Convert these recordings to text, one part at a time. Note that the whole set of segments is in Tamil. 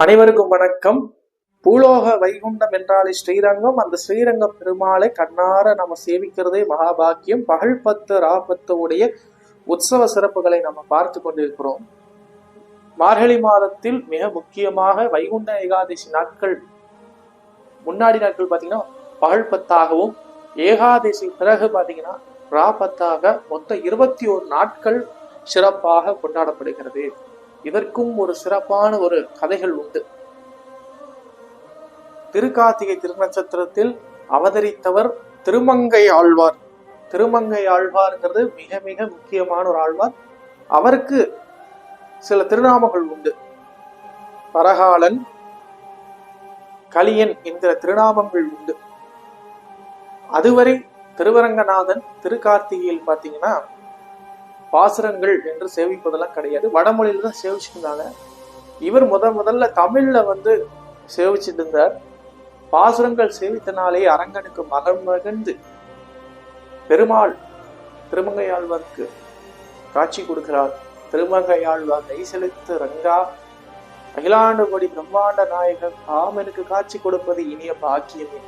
அனைவருக்கும் வணக்கம். பூலோக வைகுண்டம் என்றாலே ஸ்ரீரங்கம். அந்த ஸ்ரீரங்க பெருமாளை கண்ணார நம்ம சேவிக்கிறதே மகாபாக்கியம். பகல் பத்து ராபத்து உடைய உற்சவ சிறப்புகளை நம்ம பார்த்து கொண்டிருக்கிறோம். மார்கழி மாதத்தில் மிக முக்கியமாக வைகுண்ட ஏகாதசி நாட்கள் முன்னாடி நாட்கள் பார்த்தீங்கன்னா பகல் பத்தாகவும் ஏகாதசி பிறகு பார்த்தீங்கன்னா ராபத்தாக மொத்தம் இருபத்தி ஒரு நாட்கள் சிறப்பாக கொண்டாடப்படுகிறது. இதற்கும் ஒரு சிறப்பான ஒரு கதைகள் உண்டு. திருக்கார்த்திகை திருநட்சத்திரத்தில் அவதரித்தவர் திருமங்கை ஆழ்வார். திருமங்கை ஆழ்வார்ங்கிறது மிக மிக முக்கியமான ஒரு ஆழ்வார். அவருக்கு சில திருநாமங்கள் உண்டு. பரகாலன் கலியன் என்கிற திருநாமங்கள் உண்டு. அதுவரை திருவரங்கநாதன் திருக்கார்த்திகையில் பார்த்தீங்கன்னா பாசுரங்கள் என்று சேவிப்பதெல்லாம் கிடையாது. வடமொழியில தான் சேவிச்சிருந்தாங்க. இவர் முத முதல்ல தமிழ்ல வந்து சேவிச்சிட்டு இருந்தார் பாசுரங்கள் சேவித்தனாலே அரங்கனுக்கு மகன் மகிழ்ந்து பெருமாள் திருமங்கையாழ்வார்க்கு காட்சி கொடுக்கிறார். திருமங்கையாழ்வார் கை செலுத்து ரங்கா அகிலாண்டு கோடி பிரம்மாண்ட நாயகர் ஆமனுக்கு காட்சி கொடுப்பது இனிய பாக்கியமே.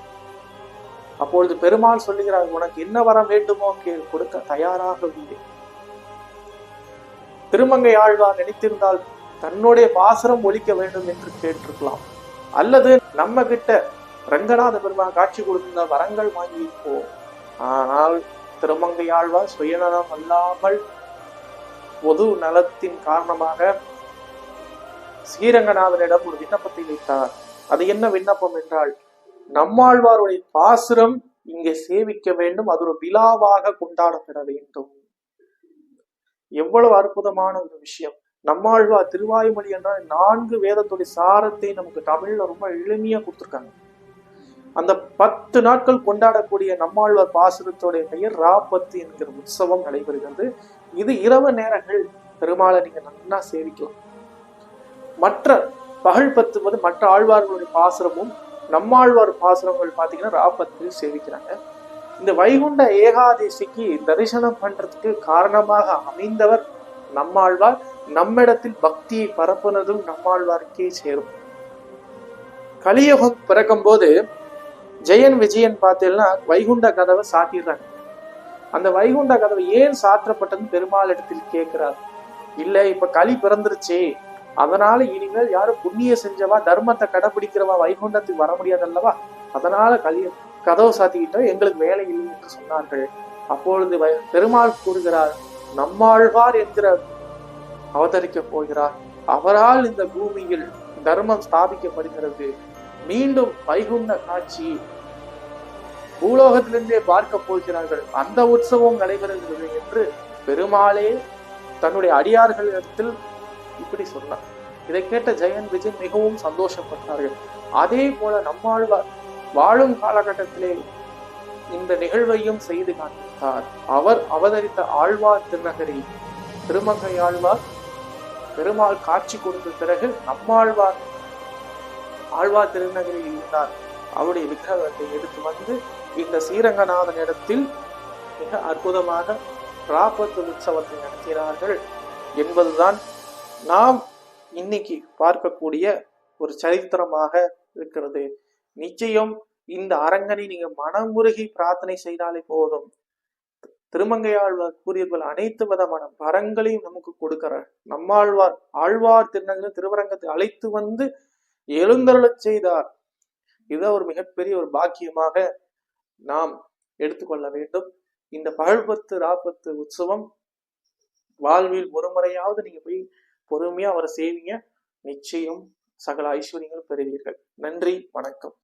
அப்பொழுது பெருமாள் சொல்லுகிறார் உனக்கு என்ன வர வேண்டுமோ? கொடுக்க தயாராக இல்லை திருமங்கை ஆழ்வார் நினைத்திருந்தால் தன்னுடைய பாசரம் ஒழிக்க வேண்டும் என்று கேட்டிருக்கலாம். அல்லது நம்ம கிட்ட ரங்கநாத பெருமான் காட்சி கொடுத்திருந்த வரங்கள் வாங்கியிருப்போம். ஆனால் திருமங்கை ஆழ்வார் சுயநலம் அல்லாமல் பொது நலத்தின் காரணமாக ஸ்ரீரங்கநாதனிடம் ஒரு விண்ணப்பத்தை வைத்தார். அது என்ன விண்ணப்பம் என்றால் நம்மாழ்வாருடைய பாசுரம் இங்கே சேவிக்க வேண்டும் அது ஒரு விழாவாக கொண்டாடப்பட வேண்டும். எவ்வளவு அற்புதமான ஒரு விஷயம். நம்மாழ்வார் திருவாய்மொழி என்றால் நான்கு வேதத்துடைய சாரத்தை நமக்கு தமிழ்ல ரொம்ப எளிமையா கொடுத்துருக்காங்க. அந்த பத்து நாட்கள் கொண்டாடக்கூடிய நம்மாழ்வார் பாசுரத்துடைய பெயர் ராபத்து என்கிற உற்சவம் நடைபெறுகிறது. இது இரவு நேரங்கள் பெருமாளை நீங்க நன்னா சேவிக்கலாம். மற்ற பகல் பத்து வந்து மற்ற ஆழ்வார்களுடைய பாசுரமும் நம்மாழ்வார் பாசுரங்கள் பார்த்தீங்கன்னா ராபத்து சேவிக்கிறாங்க. இந்த வைகுண்ட ஏகாதசிக்கு தரிசனம் பண்றதுக்கு காரணமாக அமைந்தவர் நம்மாழ்வார். நம்மிடத்தில் பக்தியை பரப்புனதும் நம்மாழ்வார்க்கே சேரும். கலியுகம் பிறக்கும் போது ஜெயன் விஜயன் பார்த்தீங்கன்னா வைகுண்ட கதவை சாத்திடுறாங்க. அந்த வைகுண்ட கதவை ஏன் சாத்திரப்பட்டதுன்னு பெருமாள் இடத்தில் கேட்கிறார். இல்ல இப்ப களி பிறந்துருச்சே. அதனால இனிமேல் யாரும் புண்ணிய செஞ்சவா தர்மத்தை கடைபிடிக்கிறவா வைகுண்டத்துக்கு வர முடியாதல்லவா? அதனால கலியுகம் கதவு சாத்திக்கிட்டோம் எங்களுக்கு வேலை இல்லை என்று சொன்னார்கள். அப்பொழுது பெருமாள் கூறுகிறார் நம்மாழ்வார் என்கிற அவதரிக்க போகிறார். அவரால் இந்த பூமியில் தர்மம் ஸ்தாபிக்கப்படுகிறது. மீண்டும் வைகுண்ட காட்சி. பூலோகத்திலிருந்தே பார்க்க போகிறார்கள். அந்த உற்சவம் நடைபெறுகிறது என்று பெருமாளே தன்னுடைய அடியார்களிடத்தில் இப்படி சொன்னார். இதை கேட்ட ஜெயன் விஜய் மிகவும் சந்தோஷப்பட்டார்கள். அதே போல நம்மாழ்வார் வாழும் காலகட்டத்திலே இந்த நிகழ்வையும் செய்து காண்பித்தார். அவர் அவதரித்த ஆழ்வார் திருநகரில் திருமங்கை ஆழ்வார் பெருமாள் காட்சி கொடுத்த பிறகு நம்மாழ்வார் ஆழ்வார் திருநகரில் இருந்தார். அவருடைய விக்கிரகத்தை எடுத்து வந்து இந்த ஸ்ரீரங்கநாதன் இடத்தில் மிக அற்புதமாக ராபத்து உற்சவத்தை நடத்தினார்கள் என்பதுதான் நாம் இன்னைக்கு பார்க்கக்கூடிய ஒரு சரித்திரமாக இருக்கிறது. நிச்சயம் இந்த அரங்கனை நீங்க மனமுருகி பிரார்த்தனை செய்தாலே போதும். திருமங்கையாழ்வார் கூறியவர்கள் அனைத்து விதமான வரங்களையும் நமக்கு கொடுக்கிறார் நம்மாழ்வார் ஆழ்வார் திருநங்கை திருவரங்கத்தை அழைத்து வந்து எழுந்தருளச் செய்தார். இதை ஒரு மிகப்பெரிய ஒரு பாக்கியமாக நாம் எடுத்துக்கொள்ள வேண்டும். இந்த பகழ்பத்து ராப்பத்து உற்சவம் வாழ்வில் ஒரு முறையாவது நீங்க போய் பொறுமையா அவரை செய்வீங்க நிச்சயம் சகல ஐஸ்வர்யங்களும் பெறுவீர்கள். நன்றி வணக்கம்.